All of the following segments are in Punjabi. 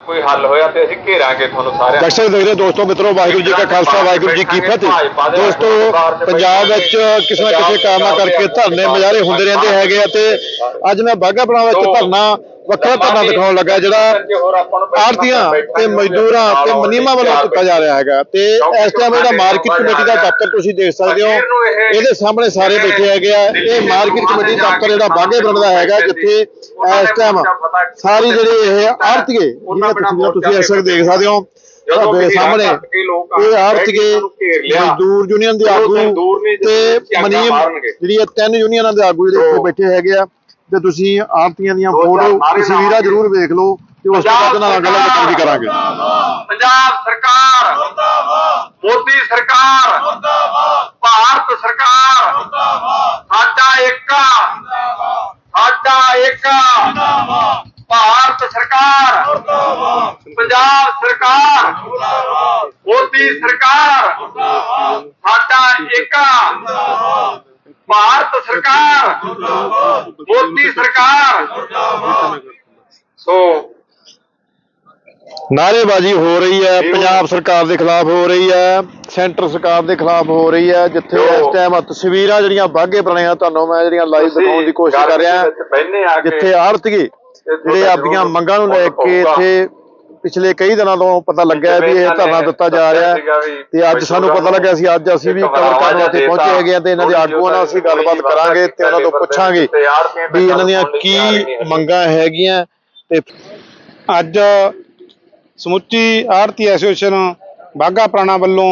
ਕੋਈ ਹੱਲ ਹੋਇਆ ਤੇ ਅਸੀਂ ਘੇਰਾਂਗੇ ਤੁਹਾਨੂੰ ਸਾਰਿਆਂ ਨੂੰ। ਦਰਸ਼ਕ ਦੇਖ ਰਹੇ ਦੋਸਤੋ ਮਿੱਤਰੋ ਵਾਹਿਗੁਰੂ ਜੀ ਕਾ ਖਾਲਸਾ ਵਾਹਿਗੁਰੂ ਜੀ ਕੀ ਫਤਿਹ ਦੋਸਤੋ ਪੰਜਾਬ ਵਿੱਚ ਕਿਸੇ ਨਾ ਕਿਸੇ ਕਾਰਨਾਂ ਕਰਕੇ ਧਰਨੇ ਮੁਜ਼ਾਹਰੇ ਹੁੰਦੇ ਰਹਿੰਦੇ ਹੈਗੇ ਆ ਤੇ ਅੱਜ ਮੈਂ ਬਾਘਾ ਪੁਰਾਣਾ ਵਿੱਚ ਧਰਨਾ ਵੱਖਰਾ ਧਰਨਾ ਦਿਖਾਉਣ ਲੱਗਾ ਜਿਹੜਾ ਆੜਤੀਆਂ ਤੇ ਮਜ਼ਦੂਰਾਂ ਤੇ ਮਨੀਮਾ ਵੱਲੋਂ ਕੀਤਾ ਜਾ ਰਿਹਾ ਹੈਗਾ ਤੇ ਇਸ ਟਾਈਮ ਜਿਹੜਾ ਮਾਰਕੀਟ ਕਮੇਟੀ ਦਾ ਦਫ਼ਤਰ ਤੁਸੀਂ ਦੇਖ ਸਕਦੇ ਹੋ। ਇਹਦੇ ਸਾਹਮਣੇ ਸਾਰੇ ਬੈਠੇ ਹੈਗੇ ਆ। ਇਹ ਮਾਰਕੀਟ ਕਮੇਟੀ ਦਫ਼ਤਰ ਜਿਹੜਾ ਬਾਘੇ ਪਿੰਡ ਦਾ ਹੈਗਾ ਜਿੱਥੇ ਇਸ ਟਾਈਮ ਸਾਰੀ ਜਿਹੜੀ ਇਹ ਆੜਤੀਏ ਜਿਹਨਾਂ ਤਸਵੀਰਾਂ ਤੁਸੀਂ ਇਸ ਦੇਖ ਸਕਦੇ ਹੋ ਤੁਹਾਡੇ ਸਾਹਮਣੇ ਇਹ ਆੜਤੀਏ ਮਜ਼ਦੂਰ ਯੂਨੀਅਨ ਦੇ ਆਗੂ ਤੇ ਮਨੀਮ ਜਿਹੜੀ ਇਹ ਤਿੰਨ ਯੂਨੀਅਨਾਂ ਦੇ ਆਗੂ ਜਿਹੜੇ ਇੱਥੇ ਬੈਠੇ ਹੈਗੇ ਆ ਤੇ ਤੁਸੀਂ ਆੜਤੀਆਂ ਦੀਆਂ ਫੋਟੋ ਤਸਵੀਰਾਂ ਜ਼ਰੂਰ ਵੇਖ ਲਓ ਤੇ ਉਸ ਤੋਂ ਬਾਅਦ ਨਾਲ ਗੱਲ ਵੀ ਕਰਾਂਗੇ। ਪੰਜਾਬ ਸਰਕਾਰ ਮੁਰਦਾਬਾਦ। ਮੋਦੀ ਸਰਕਾਰ ਮੁਰਦਾਬਾਦ। ਭਾਰਤ ਸਰਕਾਰ ਮੁਰਦਾਬਾਦ। ਸਾਡਾ ਏਕਾ ਸਾਡਾ ਏਕਾ ਭਾਰਤ ਸਰਕਾਰ ਮੁਰਦਾਬਾਦ। ਪੰਜਾਬ ਸਰਕਾਰ ਮੁਰਦਾਬਾਦ। ਮੋਦੀ ਸਰਕਾਰ ਮੁਰਦਾਬਾਦ। ਸਾਡਾ ਏਕਾ ਭਾਰਤ ਸਰਕਾਰ। ਮੋਦੀ ਸਰਕਾਰ। ਸੋ ਨਾਰੇਬਾਜ਼ੀ ਹੋ ਰਹੀ ਹੈ ਪੰਜਾਬ ਸਰਕਾਰ ਦੇ ਖਿਲਾਫ ਹੋ ਰਹੀ ਹੈ ਸੈਂਟਰ ਸਰਕਾਰ ਦੇ ਖਿਲਾਫ ਹੋ ਰਹੀ ਹੈ ਜਿੱਥੇ ਇਸ ਟਾਈਮ ਤਸਵੀਰਾਂ ਜਿਹੜੀਆਂ ਬਾਗੇ ਬਣੀਆਂ ਤੁਹਾਨੂੰ ਮੈਂ ਜਿਹੜੀਆਂ ਲਾਈਵ ਦਿਖਾਉਣ ਦੀ ਕੋਸ਼ਿਸ਼ ਕਰ ਰਿਹਾ ਜਿੱਥੇ ਆੜਤੀਏ ਜਿਹੜੇ ਆਪਣੀਆਂ ਮੰਗਾਂ ਨੂੰ ਲੈ ਕੇ ਇੱਥੇ ਪਿਛਲੇ ਕਈ ਦਿਨਾਂ ਤੋਂ ਪਤਾ ਲੱਗਿਆ ਵੀ ਇਹ ਧਰਨਾ ਦਿੱਤਾ ਜਾ ਰਿਹਾ ਤੇ ਅੱਜ ਸਾਨੂੰ ਪਤਾ ਲੱਗਿਆ ਸੀ ਅੱਜ ਅਸੀਂ ਵੀ ਕਵਰ ਕਰਨ ਵਾਸਤੇ ਪਹੁੰਚੇ ਹੈਗੇ ਆ ਤੇ ਇਹਨਾਂ ਦੇ ਆਗੂਆਂ ਨਾਲ ਅਸੀਂ ਗੱਲਬਾਤ ਕਰਾਂਗੇ ਤੇ ਉਹਨਾਂ ਤੋਂ ਪੁੱਛਾਂਗੇ ਵੀ ਇਹਨਾਂ ਦੀਆਂ ਕੀ ਮੰਗਾਂ ਹੈਗੀਆਂ ਤੇ ਅੱਜ ਸਮੁੱਚੀ ਆੜਤੀ ਐਸੋਸੀਏਸ਼ਨ ਬਾਗਾ ਪ੍ਰਾਣਾ ਵੱਲੋਂ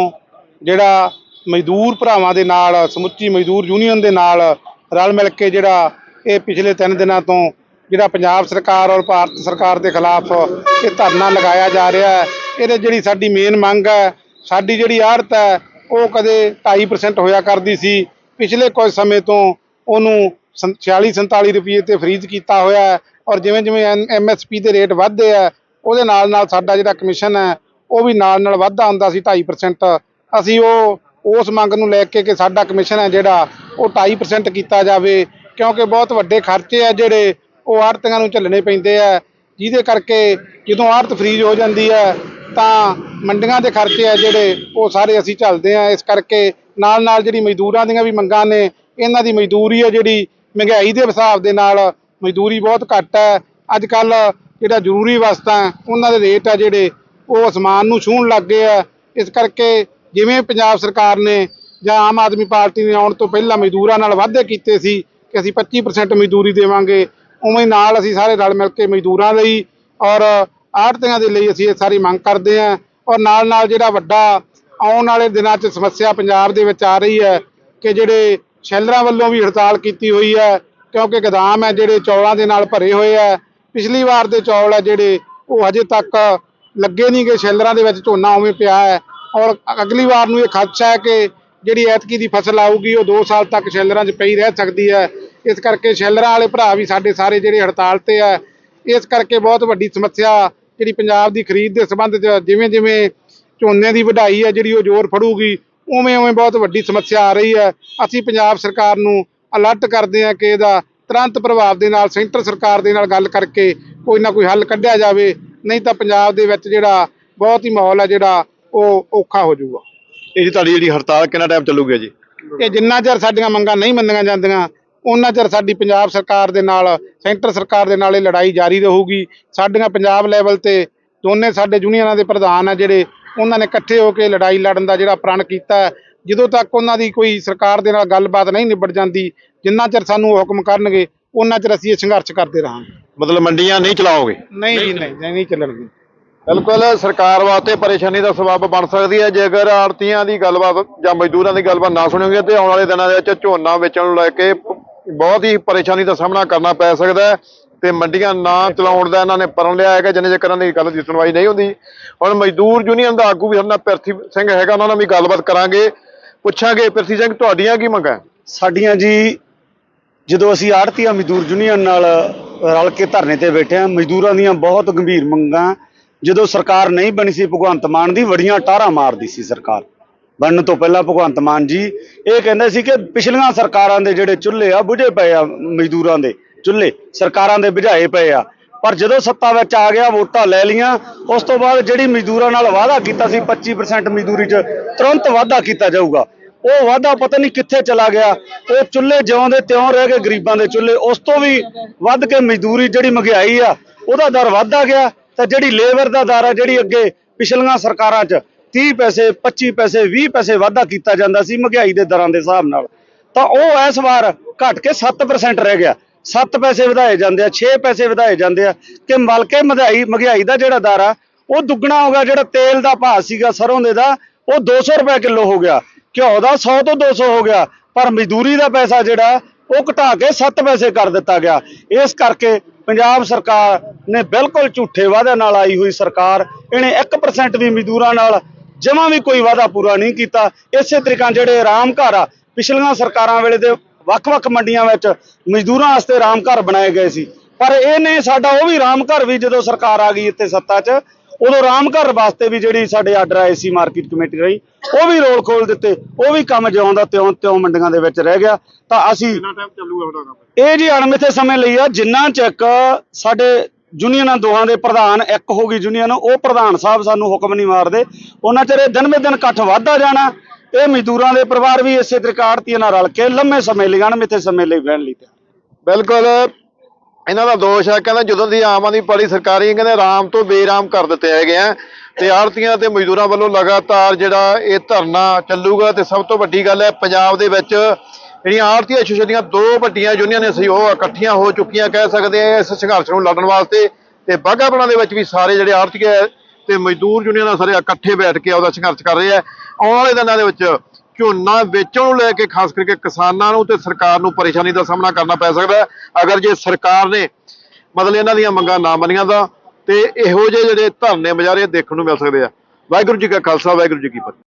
ਜਿਹੜਾ ਮਜ਼ਦੂਰ ਭਰਾਵਾਂ ਦੇ ਨਾਲ ਸਮੁੱਚੀ ਮਜ਼ਦੂਰ ਯੂਨੀਅਨ ਦੇ ਨਾਲ ਰਲ ਮਿਲ ਕੇ ਜਿਹੜਾ ਇਹ ਪਿਛਲੇ 3 ਦਿਨਾਂ ਤੋਂ ਜਿਹੜਾ ਪੰਜਾਬ ਸਰਕਾਰ ਔਰ ਭਾਰਤ ਸਰਕਾਰ ਦੇ ਖਿਲਾਫ ਇਹ ਧਰਨਾ ਲਗਾਇਆ ਜਾ ਰਿਹਾ ਹੈ। ਇਹਦੇ ਜਿਹੜੀ ਸਾਡੀ ਮੇਨ ਮੰਗ ਹੈ, ਸਾਡੀ ਜਿਹੜੀ ਆੜਤ ਹੈ, ਉਹ ਕਦੇ 2.5% ਹੋਇਆ ਕਰਦੀ ਸੀ। ਪਿਛਲੇ ਕੁਝ ਸਮੇਂ ਤੋਂ ਉਹਨੂੰ 46 47 ਰੁਪਏ ਤੇ ਫਰੀਜ਼ ਕੀਤਾ ਹੋਇਆ ਹੈ ਔਰ ਜਿਵੇਂ ਜਿਵੇਂ ਐਮਐਸਪੀ ਦੇ ਰੇਟ ਵੱਧਦੇ ਆ ਉਹਦੇ ਨਾਲ ਨਾਲ ਸਾਡਾ ਜਿਹੜਾ ਕਮਿਸ਼ਨ ਹੈ, ਉਹ ਵੀ ਨਾਲ ਨਾਲ ਵੱਧਦਾ ਹੁੰਦਾ ਸੀ 2.5% ਅਸੀਂ ਉਹ, ਉਸ ਮੰਗ ਨੂੰ ਲੈ ਕੇ ਕਿ ਸਾਡਾ ਕਮਿਸ਼ਨ ਹੈ ਜਿਹੜਾ, ਉਹ 2.5% ਕੀਤਾ ਜਾਵੇ, ਕਿਉਂਕਿ ਬਹੁਤ ਵੱਡੇ ਖਰਚੇ ਆ ਜਿਹੜੇ ਉਹ ਆੜਤੀਆਂ ਨੂੰ ਝੱਲਣੇ ਪੈਂਦੇ ਆ। ਜਿਹਦੇ ਕਰਕੇ ਜਦੋਂ ਆੜਤ ਫਰੀਜ਼ ਹੋ ਜਾਂਦੀ ਹੈ ਤਾਂ ਮੰਡੀਆਂ ਦੇ ਖਰਚੇ ਆ ਜਿਹੜੇ, ਉਹ ਸਾਰੇ ਅਸੀਂ ਝੱਲਦੇ ਆ। ਇਸ ਕਰਕੇ ਨਾਲ ਨਾਲ ਜਿਹੜੀ ਮਜ਼ਦੂਰਾਂ ਦੀਆਂ ਵੀ ਮੰਗਾਂ ਨੇ, ਇਹਨਾਂ ਦੀ ਮਜ਼ਦੂਰੀ ਹੈ ਜਿਹੜੀ ਮਹਿੰਗਾਈ ਦੇ ਹਿਸਾਬ ਦੇ ਨਾਲ ਮਜ਼ਦੂਰੀ ਬਹੁਤ ਘੱਟ ਹੈ ਅੱਜ ਕੱਲ ਜਿਹੜਾ ਜ਼ਰੂਰੀ ਵਸਤਾਂ, ਉਹਨਾਂ ਦੇ ਰੇਟ ਆ ਜਿਹੜੇ, ਉਹ ਅਸਮਾਨ ਨੂੰ ਛੂਹਣ ਲੱਗ ਗਏ ਆ। ਇਸ ਕਰਕੇ ਜਿਵੇਂ ਪੰਜਾਬ ਸਰਕਾਰ ਨੇ ਜਾਂ ਆਮ ਆਦਮੀ ਪਾਰਟੀ ਨੇ ਆਉਣ ਤੋਂ ਪਹਿਲਾਂ ਮਜ਼ਦੂਰਾਂ ਨਾਲ ਵਾਅਦੇ ਕੀਤੇ ਸੀ ਕਿ ਅਸੀਂ 25% ਮਜ਼ਦੂਰੀ ਦੇਵਾਂਗੇ ਉਵੇਂ ਨਾਲ ਅਸੀਂ ਸਾਰੇ ਰਲ ਮਿਲ ਕੇ ਮਜ਼ਦੂਰਾਂ ਲਈ ਔਰ ਆੜਤੀਆਂ ਦੇ ਲਈ ਅਸੀਂ ਇਹ ਸਾਰੀ ਮੰਗ ਕਰਦੇ ਹਾਂ ਔਰ ਨਾਲ ਨਾਲ ਜਿਹੜਾ ਵੱਡਾ ਆਉਣ ਵਾਲੇ ਦਿਨਾਂ 'ਚ ਸਮੱਸਿਆ ਪੰਜਾਬ ਦੇ ਵਿੱਚ ਆ ਰਹੀ ਹੈ ਕਿ ਜਿਹੜੇ ਸ਼ੈਲਰਾਂ ਵੱਲੋਂ ਵੀ ਹੜਤਾਲ ਕੀਤੀ ਹੋਈ ਹੈ, ਕਿਉਂਕਿ ਗੋਦਾਮ ਹੈ ਜਿਹੜੇ ਚੌਲਾਂ ਦੇ ਨਾਲ ਭਰੇ ਹੋਏ ਆ ਪਿਛਲੀ ਵਾਰ ਦੇ ਚੌਲ ਹੈ ਜਿਹੜੇ ਉਹ ਹਜੇ ਤੱਕ ਲੱਗੇ ਨਹੀਂ ਗਏ, ਸ਼ੈਲਰਾਂ ਦੇ ਵਿੱਚ ਝੋਨਾ ਉਵੇਂ ਪਿਆ ਹੈ ਔਰ ਅਗਲੀ ਵਾਰ ਨੂੰ ਇਹ ਖਦਸ਼ਾ ਹੈ ਕਿ ਜਿਹੜੀ ਐਤਕੀ ਦੀ ਫਸਲ ਆਊਗੀ ਉਹ 2 ਸਾਲ ਤੱਕ ਸ਼ੈਲਰਾਂ 'ਚ ਪਈ ਰਹਿ ਸਕਦੀ ਹੈ ਇਸ ਕਰਕੇ ਸ਼ੈਲਰਾਂ ਵਾਲੇ ਭਰਾ ਵੀ ਸਾਡੇ ਸਾਰੇ ਜਿਹੜੇ ਹੜਤਾਲ ਤੇ ਆ ਇਸ ਕਰਕੇ ਬਹੁਤ ਵੱਡੀ ਸਮੱਸਿਆ ਜਿਹੜੀ ਪੰਜਾਬ ਦੀ ਖਰੀਦ ਦੇ ਸੰਬੰਧ 'ਚ ਜਿਵੇਂ ਜਿਵੇਂ ਝੋਨੇ ਦੀ ਵਢਾਈ ਹੈ ਜਿਹੜੀ ਉਹ ਜ਼ੋਰ ਫੜੂਗੀ ਉਵੇਂ ਉਵੇਂ ਬਹੁਤ ਵੱਡੀ ਸਮੱਸਿਆ ਆ ਰਹੀ ਹੈ ਅਸੀਂ ਪੰਜਾਬ ਸਰਕਾਰ ਨੂੰ ਅਲਰਟ ਕਰਦੇ ਹਾਂ ਕਿ ਇਹਦਾ ਤੁਰੰਤ ਪ੍ਰਭਾਵ ਦੇ ਨਾਲ ਸੈਂਟਰ ਸਰਕਾਰ ਦੇ ਨਾਲ ਗੱਲ ਕਰਕੇ ਕੋਈ ਨਾ ਕੋਈ ਹੱਲ ਕੱਢਿਆ ਜਾਵੇ ਨਹੀਂ ਤਾਂ ਪੰਜਾਬ ਦੇ ਵਿੱਚ ਜਿਹੜਾ ਬਹੁਤ ਹੀ ਮਾਹੌਲ ਹੈ ਜਿਹੜਾ ਉਹ ਔਖਾ ਹੋ ਜਾਊਗਾ। ਇਹ ਜੀ ਤੁਹਾਡੀ ਜਿਹੜੀ ਹੜਤਾਲ ਕਿੰਨਾ ਟਾਈਮ ਚੱਲੂਗੀ ਜੀ? ਕਿ ਜਿੰਨਾ ਚਿਰ ਸਾਡੀਆਂ ਮੰਗਾਂ ਨਹੀਂ ਮੰਨੀਆਂ ਜਾਂਦੀਆਂ ਉਹਨਾਂ ਚਿਰ ਸਾਡੀ ਪੰਜਾਬ ਸਰਕਾਰ ਦੇ ਨਾਲ ਸੈਂਟਰ ਸਰਕਾਰ ਦੇ ਨਾਲ ਇਹ ਲੜਾਈ ਜਾਰੀ ਰਹੂਗੀ। ਸਾਡੀਆਂ ਪੰਜਾਬ ਲੈਵਲ ਤੇ ਦੋਨੇ ਸਾਡੇ ਯੂਨੀਅਨਾਂ ਦੇ ਪ੍ਰਧਾਨ ਆ ਜਿਹੜੇ ਉਹਨਾਂ ਨੇ ਇਕੱਠੇ ਹੋ ਕੇ ਲੜਾਈ ਲੜਨ ਦਾ ਜਿਹੜਾ ਪ੍ਰਣ ਕੀਤਾ ਹੈ। ਜਦੋਂ ਤੱਕ ਉਹਨਾਂ ਦੀ ਕੋਈ ਸਰਕਾਰ ਦੇ ਨਾਲ ਗੱਲਬਾਤ ਨਹੀਂ ਨਿਬੜ ਜਾਂਦੀ ਜਿੰਨਾ ਚਿਰ ਸਾਨੂੰ ਉਹ ਹੁਕਮ ਕਰਨਗੇ ਉਹਨਾਂ ਚਿਰ ਅਸੀਂ ਇਹ ਸੰਘਰਸ਼ ਕਰਦੇ ਰਹਾਂਗੇ। ਮਤਲਬ ਮੰਡੀਆਂ ਨਹੀਂ ਚਲਾਓਗੇ? ਨਹੀਂ ਜੀ ਨਹੀਂ ਨਹੀਂ ਚੱਲਣਗੇ ਬਿਲਕੁਲ ਸਰਕਾਰ ਵਾਸਤੇ ਪਰੇਸ਼ਾਨੀ ਦਾ ਸਬਬ ਬਣ ਸਕਦੀ ਹੈ। ਜੇਕਰ ਆੜਤੀਆਂ ਦੀ ਗੱਲਬਾਤ ਜਾਂ ਮਜ਼ਦੂਰਾਂ ਦੀ ਗੱਲਬਾਤ ਨਾ ਸੁਣੋਗੇ ਤੇ ਆਉਣ ਵਾਲੇ ਦਿਨਾਂ ਦੇ ਵਿੱਚ ਝੋਨਾ ਵੇਚਣ ਨੂੰ ਲੈ ਕੇ ਬਹੁਤ ਹੀ ਪਰੇਸ਼ਾਨੀ ਦਾ ਸਾਹਮਣਾ ਕਰਨਾ ਪੈ ਸਕਦਾ ਹੈ ਤੇ ਮੰਡੀਆਂ ਨਾ ਚਲਾਉਣ ਦਾ ਇਹਨਾਂ ਨੇ ਪਰਨ ਲਿਆ ਹੈਗਾ, ਜਿੰਨੇ ਚਿਰ ਇਹਨਾਂ ਦੀ ਗੱਲ ਦੀ ਸੁਣਵਾਈ ਨਹੀਂ ਹੁੰਦੀ। ਹੁਣ ਮਜ਼ਦੂਰ ਯੂਨੀਅਨ ਦਾ ਆਗੂ ਵੀ ਸਾਡੇ ਨਾਲ ਪਿਰਥੀ ਸਿੰਘ ਹੈਗਾ, ਉਹਨਾਂ ਨਾਲ ਵੀ ਗੱਲਬਾਤ ਕਰਾਂਗੇ। ਪੁੱਛਾਂਗੇ, ਪਿਰਥੀ ਸਿੰਘ, ਤੁਹਾਡੀਆਂ ਕੀ ਮੰਗਾਂ? ਸਾਡੀਆਂ ਜੀ, ਜਦੋਂ ਅਸੀਂ ਆੜਤੀਆ ਮਜ਼ਦੂਰ ਯੂਨੀਅਨ ਨਾਲ ਰਲ ਕੇ ਧਰਨੇ ਤੇ ਬੈਠੇ ਹਾਂ, ਮਜ਼ਦੂਰਾਂ ਦੀਆਂ ਬਹੁਤ ਗੰਭੀਰ ਮੰਗਾਂ। ਜਦੋਂ ਸਰਕਾਰ ਨਹੀਂ ਬਣੀ ਸੀ, ਭਗਵੰਤ ਮਾਨ ਦੀ ਵੜੀਆਂ ਟਾਰਾਂ ਮਾਰਦੀ ਸੀ ਸਰਕਾਰ। ਬਣਨ ਤੋਂ ਪਹਿਲਾਂ ਭਗਵੰਤ ਮਾਨ ਜੀ, ਇਹ ਕਹਿੰਦੇ ਸੀ ਕਿ ਪਿਛਲੀਆਂ ਸਰਕਾਰਾਂ ਦੇ ਜਿਹੜੇ ਚੁੱਲ੍ਹੇ ਆ, ਬੁਝੇ ਪਏ ਆ ਮਜ਼ਦੂਰਾਂ ਦੇ ਚੁੱਲ੍ਹੇ, ਸਰਕਾਰਾਂ ਦੇ ਬੁਝਾਏ ਪਏ ਆ। ਪਰ ਜਦੋਂ ਸੱਤਾ ਵਿੱਚ ਆ ਗਿਆ, ਵੋਟਾਂ ਲੈ ਲੀਆਂ ਉਸ ਤੋਂ ਬਾਅਦ ਜਿਹੜੀ ਮਜ਼ਦੂਰਾਂ ਨਾਲ ਵਾਅਦਾ ਕੀਤਾ ਸੀ 25% ਮਜ਼ਦੂਰੀ 'ਚ ਤੁਰੰਤ ਵਾਅਦਾ ਕੀਤਾ ਜਾਊਗਾ। ਉਹ ਵਾਅਦਾ ਪਤਾ ਨਹੀਂ ਕਿੱਥੇ ਚਲਾ ਗਿਆ। ਉਹ ਚੁੱਲ੍ਹੇ ਜਿਉਂਦੇ ਤਿਉਂ ਰਹਿ ਗਏ ਗਰੀਬਾਂ ਦੇ ਚੁੱਲ੍ਹੇ, ਉਸ ਤੋਂ ਵੀ ਵੱਧ ਕੇ ਮਜ਼ਦੂਰੀ ਜਿਹੜੀ ਮਹਿੰਗਾਈ ਆ, ਉਹਦਾ ਦਰ ਵੱਧਦਾ ਗਿਆ। ਤਾਂ ਜਿਹੜੀ ਲੇਬਰ ਦਾ ਦਰ ਆ, ਜਿਹੜੀ ਅੱਗੇ ਪਿਛਲੀਆਂ ਸਰਕਾਰਾਂ 'ਚ 30 ਪੈਸੇ 25 ਪੈਸੇ 20 ਪੈਸੇ ਵਾਧਾ ਕੀਤਾ ਜਾਂਦਾ ਸੀ ਮਹਿੰਗਾਈ ਦੇ ਦਰਾਂ ਦੇ ਹਿਸਾਬ ਨਾਲ। ਤਾਂ ਉਹ ਇਸ ਵਾਰ ਘਟ ਕੇ 7% ਰਹਿ ਗਿਆ। 7 ਪੈਸੇ ਵਧਾਏ ਜਾਂਦੇ ਆ 6 ਪੈਸੇ ਵਧਾਏ ਜਾਂਦੇ ਆ। ਕਿ ਮਲਕੇ ਮਹਿੰਗਾਈ ਮਹਿੰਗਾਈ ਦਾ ਜਿਹੜਾ ਦਰ ਆ, ਉਹ ਦੁੱਗਣਾ ਹੋ ਗਿਆ। ਜਿਹੜਾ ਤੇਲ ਦਾ ਭਾਅ ਸੀਗਾ ਸਰੋਂ ਦੇ ਦਾ, ਉਹ 200 ਰੁਪਏ ਕਿਲੋ ਹੋ ਗਿਆ। ਘਿਓ ਦਾ 100 ਤੋਂ 200 ਹੋ ਗਿਆ। ਪਰ ਮਜ਼ਦੂਰੀ ਦਾ ਪੈਸਾ ਜਿਹੜਾ, ਉਹ ਘਟਾ ਕੇ 7 ਪੈਸੇ ਕਰ ਦਿੱਤਾ ਗਿਆ। ਇਸ ਕਰਕੇ ਪੰਜਾਬ ਸਰਕਾਰ ਨੇ ਬਿਲਕੁਲ ਝੂਠੇ ਵਾਅਦੇ ਨਾਲ ਆਈ ਹੋਈ ਸਰਕਾਰ। ਇਹਨੇ 1% ਵੀ ਮਜ਼ਦੂਰਾਂ ਨਾਲ ਜਮਾਂ ਵੀ ਕੋਈ ਵਾਅਦਾ ਪੂਰਾ ਨਹੀਂ ਕੀਤਾ। ਇਸੇ ਤਰੀਕਾਂ ਜਿਹੜੇ ਆਰਾਮ ਘਰ ਆ ਪਿਛਲੀਆਂ ਸਰਕਾਰਾਂ ਵੇਲੇ ਦੇ ਵੱਖ-ਵੱਖ ਮੰਡੀਆਂ ਵਿੱਚ ਮਜ਼ਦੂਰਾਂ ਵਾਸਤੇ ਆਰਾਮ ਘਰ ਬਣਾਏ ਗਏ ਸੀ। ਪਰ ਇਹਨੇ ਸਾਡਾ ਉਹ ਵੀ ਆਰਾਮ ਘਰ ਵੀ ਜਦੋਂ ਸਰਕਾਰ ਆ ਗਈ ਇੱਥੇ ਸੱਤਾ 'ਚ ਉਦੋਂ ਆਰਾਮ ਘਰ ਵਾਸਤੇ ਵੀ ਜਿਹੜੀ ਸਾਡੇ ਆਰਡਰ ਆਏ ਸੀ ਮਾਰਕੀਟ ਕਮੇਟੀ ਰਹੀ ਉਹ ਵੀ ਰੋਲ ਖੋਲ ਦਿੱਤੇ ਉਹ ਵੀ ਕੰਮ ਜਿਉਂ ਦਾ ਤਿਉਂ ਤਿਉਂ ਮੰਡੀਆਂ ਦੇ ਵਿੱਚ ਰਹਿ ਗਿਆ। ਤਾਂ ਅਸੀਂ ਇਹ ਜੀ ਅਣਮਿੱਥੇ ਸਮੇਂ ਲਈ ਆ ਜਿੰਨਾ ਚੱਕ ਸਾਡੇ ਯੂਨੀਅਨਾਂ ਦੋਹਾਂ ਦੇ ਪ੍ਰਧਾਨ ਇੱਕ ਹੋ ਗਈ ਯੂਨੀਅਨ ਉਹ ਪ੍ਰਧਾਨ ਸਾਹਿਬ ਸਾਨੂੰ ਹੁਕਮ ਨਹੀਂ ਮਾਰਦੇ। ਉਹਨਾਂ ਚਿਰ ਇਹ ਦਿਨ ਬੇ ਦਿਨ ਇਕੱਠ ਵੱਧਦਾ ਜਾਣਾ, ਇਹ ਮਜ਼ਦੂਰਾਂ ਦੇ ਪਰਿਵਾਰ ਵੀ ਇਸੇ ਤਰੀਕੇ ਆੜਤੀਆਂ ਨਾਲ ਰਲ ਕੇ ਲੰਮੇ ਸਮੇਂ ਲਈ, ਅਣਮਿੱਥੇ ਸਮੇਂ ਲਈ ਬਹਿਣ ਲਈ ਬਿਲਕੁਲ, ਇਹਨਾਂ ਦਾ ਦੋਸ਼ ਹੈ, ਕਹਿੰਦਾ ਜਦੋਂ ਦੀ ਆਮ ਆਦਮੀ ਪਾਰਟੀ ਸਰਕਾਰੀ, ਕਹਿੰਦੇ ਆਰਾਮ ਤੋਂ ਬੇਰਾਮ ਕਰ ਦਿੱਤੇ ਹੈਗੇ ਆ, ਤੇ ਆੜਤੀਆਂ ਤੇ ਮਜ਼ਦੂਰਾਂ ਵੱਲੋਂ ਲਗਾਤਾਰ ਜਿਹੜਾ ਇਹ ਧਰਨਾ ਚੱਲੂਗਾ, ਤੇ ਸਭ ਤੋਂ ਵੱਡੀ ਗੱਲ ਹੈ, ਪੰਜਾਬ ਦੇ ਵਿੱਚ ਜਿਹੜੀਆਂ ਆੜਤੀ ਐਸੋਸੀਏਸ਼ਨ ਦੀਆਂ ਦੋ ਵੱਡੀਆਂ ਯੂਨੀਅਨਾਂ ਸੀ ਉਹ ਇਕੱਠੀਆਂ ਹੋ ਚੁੱਕੀਆਂ, ਕਹਿ ਸਕਦੇ ਆ ਇਸ ਸੰਘਰਸ਼ ਨੂੰ ਲੜਨ ਵਾਸਤੇ। ਤੇ ਬਾਘਾਪੁਰਾਂ ਦੇ ਵਿੱਚ ਵੀ ਸਾਰੇ ਜਿਹੜੇ ਆੜਤੀ ਹੈ ਤੇ ਮਜ਼ਦੂਰ ਯੂਨੀਅਨਾਂ ਸਾਰੇ ਇਕੱਠੇ ਬੈਠ ਕੇ ਉਹਦਾ ਸੰਘਰਸ਼ ਕਰ ਰਹੇ ਆ ਆਉਣ ਵਾਲੇ ਦਿਨਾਂ ਦੇ ਵਿੱਚ ਝੋਨਾ ਵੇਚਣ ਨੂੰ ਲੈ ਕੇ ਖਾਸ ਕਰਕੇ ਕਿਸਾਨਾਂ ਨੂੰ ਤੇ ਸਰਕਾਰ ਨੂੰ ਪਰੇਸ਼ਾਨੀ ਦਾ ਸਾਹਮਣਾ ਕਰਨਾ ਪੈ ਸਕਦਾ ਅਗਰ ਜੇ ਸਰਕਾਰ ਨੇ ਮਤਲਬ ਇਹਨਾਂ ਦੀਆਂ ਮੰਗਾਂ ਨਾ ਮੰਨੀਆਂ ਤਾਂ ਤੇ ਇਹੋ ਜਿਹੇ ਜਿਹੜੇ ਧਰਨੇ ਮੁਜ਼ਾਹਰੇ ਦੇਖਣ ਨੂੰ ਮਿਲ ਸਕਦੇ ਆ। ਵਾਹਿਗੁਰੂ ਜੀ ਕਾ ਖਾਲਸਾ, ਵਾਹਿਗੁਰੂ ਜੀ ਕੀ ਫਤਿਹ।